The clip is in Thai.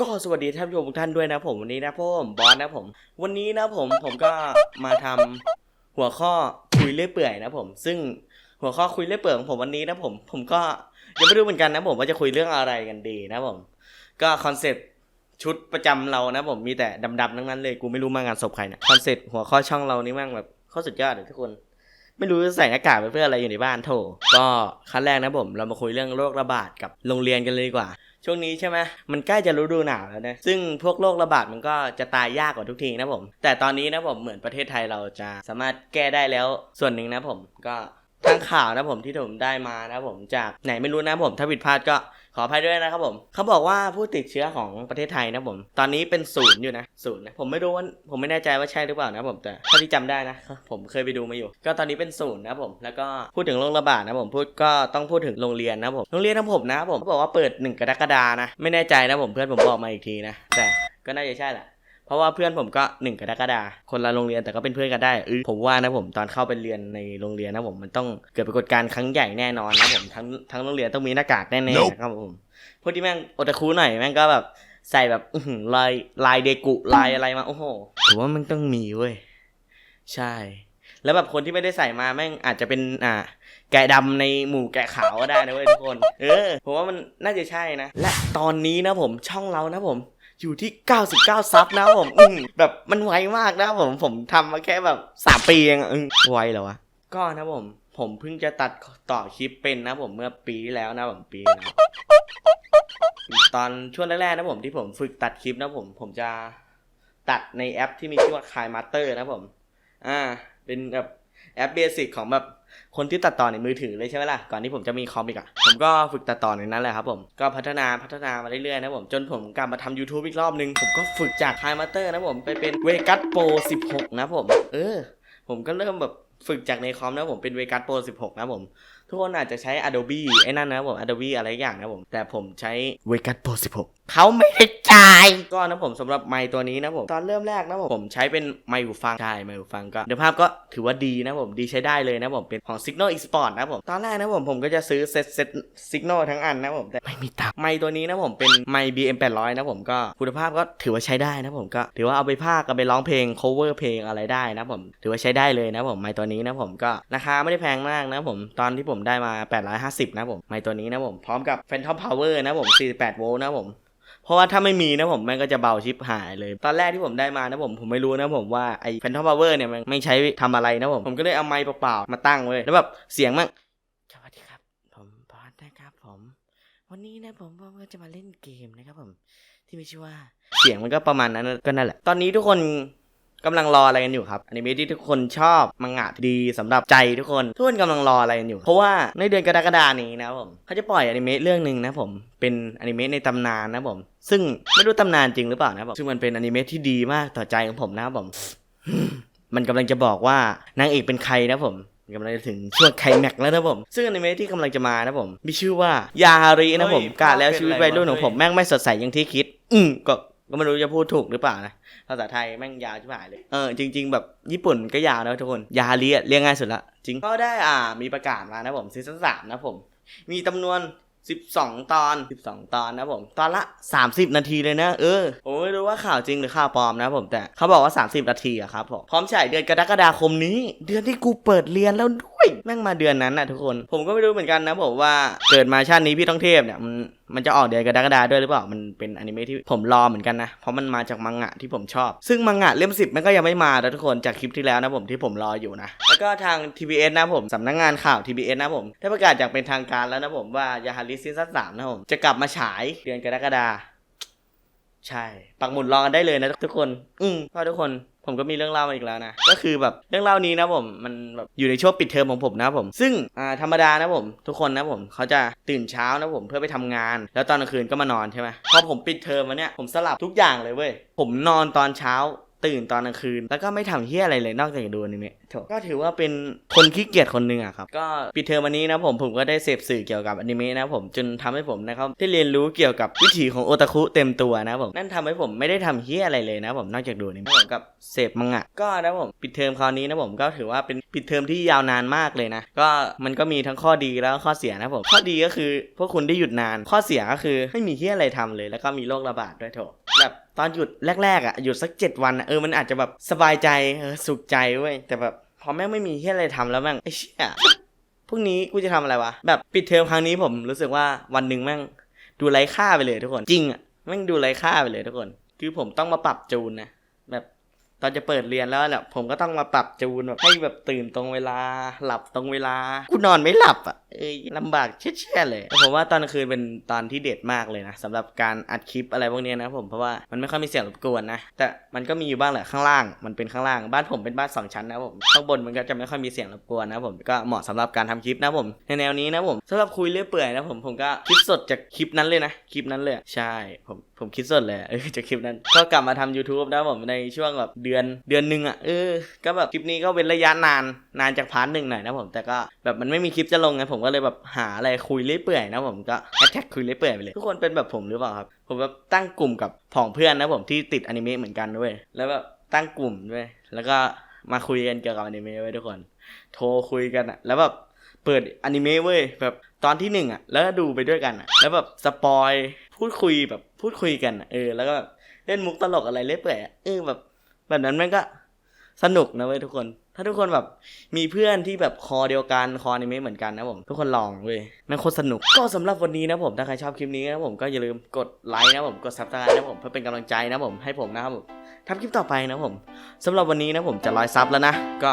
ก็สวัสดีท่านผู้ชมทุกท่านด้วยนะผมวันนี้นะผมบอสนะผม วันนี้นะผมผมก็มาทำหัวข้อคุยเรื่อยเปื่อยนะผม ซึ่งหัวข้อคุยเรื่อยเปื่อยของผมวันนี้นะผม ผมก็ยังไม่รู้เหมือนกันนะผมว่าจะคุยเรื่องอะไรกันดีนะผม ก็คอนเซ็ปต์ชุดประจำเรานะผมมีแต่ดำๆทั้งนั้นเลยกูไม่รู้มางานศพใครนะคอนเซ็ปต์หัวข้อช่องเรานี่มั่งแบบข้อสุดยอดเลยทุกคนไม่รู้จะใส่หน้ากากไปเพื่ออะไรอยู่ในบ้านโถก็ขั้นแรกนะผม เรามาคุยเรื่องโรคระบาดกับโรงเรียนกันเลยดีกว่า ช่วงนี้ใช่ไหมมันใกล้จะฤดูหนาวแล้วนะ ซึ่งพวกโรคระบาดมันก็จะตายยากกว่าทุกทีนะผม แต่ตอนนี้นะผมเหมือนประเทศไทยเราจะสามารถแก้ได้แล้วส่วนหนึ่งนะผมก็ทางข่าวนะผมที่ผมได้มานะผมจากไหนไม่รู้นะผม ถ้าผิดพลาดก็ ออภัยด้วยนะครับผม เขาบอกว่าผู้ติดเชื้อของประเทศไทยนะผม ตอนนี้เป็นศูนย์อยู่นะศูนย์นะ ผมไม่รู้ว่า ผมไม่แน่ใจว่าใช่หรือเปล่านะผม แต่เท่าที่จำได้นะ ผมเคยไปดูมาอยู่ ก็ตอนนี้เป็นศูนย์นะผม แล้วก็พูดถึงโรคระบาดนะผม พูดก็ต้องพูดถึงโรงเรียนนะผม โรงเรียนของผมนะผมเขาบอกว่าเปิดหนึ่งกรกฎานะ ไม่แน่ใจนะผม เพื่อนผมบอกมาอีกทีนะ แต่ก็น่าจะใช่แหละ เพราะว่าเพื่อนผมก็หนึ่งกรกฎาคนละโรงเรียนแต่ก็เป็นเพื่อนกันได้เออผมว่านะผมตอนเข้าไปเรียนในโรงเรียนนะผมมันต้องเกิดปรากฏการณ์ครั้งใหญ่แน่นอนนะผมทั้งทั้งโรงเรียนต้องมีหน้ากากแน่ๆนะครับผมพวกที่แม่งโอตาคุหน่อยแม่งก็แบบใส่แบบอื้อหือลายลายเดกุลายอะไรมาโอ้โหผมว่ามันต้องมีเว้ยใช่ แล้วแบบคนที่ไม่ได้ใส่มาแม่งอาจจะเป็นอ่าแกะดำในหมู่แกะขาวก็ได้นะเว้ยทุกคน เออ ผมว่ามันน่าจะใช่นะ และตอนนี้นะผมช่องเรานะผม อยู่ที่ 99 ซับนะผมอืแบบมันไวมากนะผมผมทำมาแค่แบบ3ปีเองอืไวเหรอวะก็นะผม ผมเพิ่งจะตัดต่อคลิปเป็นนะผมเมื่อปีแล้วนะผมปีที่แล้วตอนช่วงแรกๆนะผมที่ผมฝึกตัดคลิปนะผม ผมจะตัดในแอปที่มีชื่อว่า Kai Master นะผม อ่า เป็นแบบ แอปเบสิกของแบบคนที่ตัดต่อในมือถือเลยใช่ไหมล่ะ ก่อนที่ผมจะมีคอมอีกอะผมก็ฝึกตัดต่อในนั้นแหละครับผม ก็พัฒนาพัฒนามาเรื่อยๆนะผม จนผมกลับมาทำ YouTube อีกรอบนึง ผมก็ฝึกจาก Kai Master นะผม ไปเป็น Vegas Pro 16 นะผม เออ ผมก็เริ่มแบบฝึกจากในคอมนะผมเป็น Vegas Pro 16 นะผม ทุกคนอาจจะใช้ Adobe ไอ้นั่นนะผม Adobe อะไรอย่างนะผม แต่ผมใช้ Vegas Pro 16 เขาไม่ได้จ่ายก็นะผมสำหรับไมค์ตัวนี้นะผมตอนเริ่มแรกนะผมผมใช้เป็นไมค์หูฟังใช่ไมค์หูฟังก็เดี๋ยวภาพก็ถือว่าดีนะผมดีใช้ได้เลยนะผมเป็นของ Signal Export นะผมตอนแรกนะผมผมก็จะซื้อเซตเซต Signal ทั้งอันนะผมแต่ไม่มีตังค์ไมค์ตัวนี้นะผมเป็นไมค์ BM 800นะผมก็คุณภาพก็ถือว่าใช้ได้นะผมก็ถือว่าเอาไปพากย์เอาไปร้องเพลง cover เพลงอะไรได้นะผมถือว่าใช้ได้เลยนะผมไมค์ตัวนี้นะผมก็ราคาไม่ได้แพงมากนะผมตอนที่ผมได้มา 850 นะผมไมค์ตัวนี้นะผมพร้อมกับ Phantom Power นะผม48โวลต์นะผม เพราะว่าถ้าไม่มีนะผมแม่งก็จะเบาชิปหายเลย ตอนแรกที่ผมได้มานะผมผมไม่รู้นะผมว่าไอ้ Phantom Power เนี่ยมันไม่ใช้ทำอะไรนะผมผมก็เลยเอาไมค์เปล่าๆมาตั้งไว้แล้วแบบเสียงมันสวัสดีครับ ผมบอสนะครับผม วันนี้นะผมผมก็จะมาเล่นเกมนะครับผมที่มีชื่อว่าเสียงมันก็ประมาณนั้นก็นั่นแหละ ตอนนี้ทุกคน กำลังรออะไรกันอยู่ครับอนิเมะที่ทุกคนชอบมังงะดีสำหรับใจทุกคนทุกคนกำลังรออะไรกันอยู่ เพราะว่าในเดือนกรกฎานี้นะครับผมเขาจะปล่อยอนิเมะเรื่องหนึ่งนะผมเป็นอนิเมะในตำนานนะผม ซึ่งไม่รู้ตำนานจริงหรือเปล่านะผมซึ่งมันเป็นอนิเมะที่ดีมากต่อใจของผมนะครับผม มันกำลังจะบอกว่านางเอกเป็นใครนะผมกำลังจะถึงช่วงไคลแม็กซ์แล้วนะผม ซึ่งอนิเมะที่กำลังจะมานะผม มีชื่อว่ายาฮารินะผมเฮ้ยกาแล้วชีวิตวัยรุ่นของเฮ้ยผมแม่งไม่สดใสอย่างที่คิด อืมก็ ก็ไม่รู้จะพูดถูกหรือเปล่านะภาษาไทยแม่งยาวชิบหายเลยเออจริง ๆ แบบญี่ปุ่นก็ยาวนะทุกคนยาฮาริอะเรียกง่ายสุดละจริงก็ได้อ่ามีประกาศมานะผมซีซั่นสามนะผม มีจำนวน 12 ตอน 12 ตอนนะผม ตอนละ 30 นาทีเลยนะ เออ ผมไม่รู้ว่าข่าวจริงหรือข่าวปลอมนะผมแต่เขาบอกว่า 30 นาทีอะครับผมพร้อมฉายเดือนกรกฎาคมนี้ เดือนที่กูเปิดเรียนแล้วด้ว ยแม่งมาเดือนนั้นนะทุกคน ผมก็ไม่รู้เหมือนกันนะผมว่าเกิดมาชาตินี้พี่ต้องเทพเนี่ยมันมันจะออกเดือนกรกฎาด้วยหรือเปล่า มันเป็นอนิเมะที่ผมรอเหมือนกันนะ เพราะมันมาจากมังงะที่ผมชอบ ซึ่งมังงะเล่มสิบมันก็ยังไม่มานะทุกคน จากคลิปที่แล้วนะผมที่ผมรออยู่นะ แล้วก็ทาง TBS นะผมสำนักงานข่าว TBS นะผม ได้ประกาศอย่างเป็นทางการแล้วนะผมว่ายาฮาริซีซั่นสามนะผม จะกลับมาฉายเดือนกรกฎาใช่ ปักหมุดรอกันได้เลยนะทุกคน อืมก็ทุกคน ผมก็มีเรื่องเล่ามาอีกแล้วนะ ก็คือแบบเรื่องเล่านี้นะผมมันแบบอยู่ในช่วงปิดเทอมของผมนะผม ซึ่งอ่าธรรมดานะผม ทุกคนนะผมเขาจะตื่นเช้านะผมเพื่อไปทำงาน แล้วตอนกลางคืนก็มานอนใช่ไหมพอผมปิดเทอมมาเนี่ยผมสลับทุกอย่างเลยเว้ยผมนอนตอนเช้า ตื่นตอนกลางคืน แล้วก็ไม่ทำเฮี้ยอะไรเลยนอกจากดูอนิเมะก็ถือว่าเป็นคนขี้เกียจคนหนึ่งอะครับ ก็ปิดเทอมวันนี้นะผมผมก็ได้เสพสื่อเกี่ยวกับอนิเมะนะผมจนทำให้ผมนะครับได้เรียนรู้เกี่ยวกับวิถีของโอตาคุเต็มตัวนะผมนั่นทำให้ผมไม่ได้ทำเฮี้ยอะไรเลยนะผมนอกจากดูอนิเมะกับเสพมังงะก็นะผมปิดเทอมคราวนี้นะผมก็ถือว่าเป็นปิดเทอมที่ยาวนานมากเลยนะก็มันก็มีทั้งข้อดีแล้วข้อเสียนะผมข้อดีก็คือพวกคุณได้หยุดนาน ข้อเสียก็คือไม่มีเฮี้ยอะไรทำเลย แล้วก็มีโรคระบาดด้วยโถ ตอนหยุดแรกๆอะหยุดสักเจ็ดวันเออมันอาจจะแบบสบายใจเออสุขใจเว้ยแต่แบบพอแม่งไม่มีเฮี้ยอะไรทำแล้วแม่งไอ้เชี่ยพรุ่งนี้กูจะทำอะไรวะแบบปิดเทอมครั้งนี้ผมรู้สึกว่าวันหนึ่งแม่งดูไร้ค่าไปเลยทุกคน จริงอะแม่งดูไร้ค่าไปเลยทุกคน คือผมต้องมาปรับจูนนะแบบ ตอนจะเปิดเรียนแล้วเนี่ยผมก็ต้องมาปรับจูนแบบให้แบบตื่นตรงเวลา หลับตรงเวลากูนอนไม่หลับอะเอ้ยลำบากเชี่ยๆเลยผมว่าตอนกลางคืนเป็นตอนที่เด็ดมากเลยนะสำหรับการอัดคลิปอะไรพวกนี้นะผมเพราะว่ามันไม่ค่อยมีเสียงรบกวนนะแต่มันก็มีอยู่บ้างแหละข้างล่าง มันเป็นข้างล่างบ้านผมเป็นบ้านสองชั้นนะผมข้างบนมันก็จะไม่ค่อยมีเสียงรบกวนนะผมก็เหมาะสำหรับการทำคลิปนะผมในแนวนี้นะผมสำหรับคุยเรื่อยเปื่อยนะผมผมก็คลิปสดจากคลิปนั้นเลยนะคลิปนั้นเลยใช่ผมผมคิดสดเลยจากคลิปนั้นก็กลับมาทำ YouTube นะผมในช่วงแบบดือนเดือนหนึ่งอะเออก็แบบคลิปนี้ก็เป็นระยะนานนานจากพาร์ทหนึ่งหน่อยนะผมแต่ก็แบบมันไม่มีคลิปจะลงไงผมก็เลยแบบหาอะไรคุยเรื่อยเปื่อยนะผมก็แฮชแท็กคุยเรื่อยเปื่อยไปเลยทุกคนเป็นแบบผมหรือเปล่าครับ ผมแบบตั้งกลุ่มกับผองเพื่อนนะผมที่ติดอนิเมะเหมือนกันด้วยแล้วแบบตั้งกลุ่มด้วยแล้วก็มาคุยกันเกี่ยวกับอนิเมะไว้ทุกคน โทรคุยกันอะแล้วแบบเปิดอนิเมะเว้ยแบบตอนที่หนึ่งอะแล้วดูไปด้วยกันอะแล้วแบบสปอยพูดคุยแบบพูดคุยกันอเออแล้วก็เล่นมุกตลกอะไรเรื่ยเปื่อยเออแบบ แบบนั้นมันก็สนุกนะเว้ยทุกคน ถ้าทุกคนแบบมีเพื่อนที่แบบคอเดียวกันคอนี้ไม่เหมือนกันนะผม ทุกคนลองเว้ยมันโคตรสนุก ก็สำหรับวันนี้นะผม ถ้าใครชอบคลิปนี้นะผมก็อย่าลืมกดไลค์นะผม กดซับสไครต์นะผมเพื่อเป็นกำลังใจนะผมให้ผมนะครับผมทำคลิปต่อไปนะผมสำหรับวันนี้นะผมจะร้อยซับแล้วนะ ก็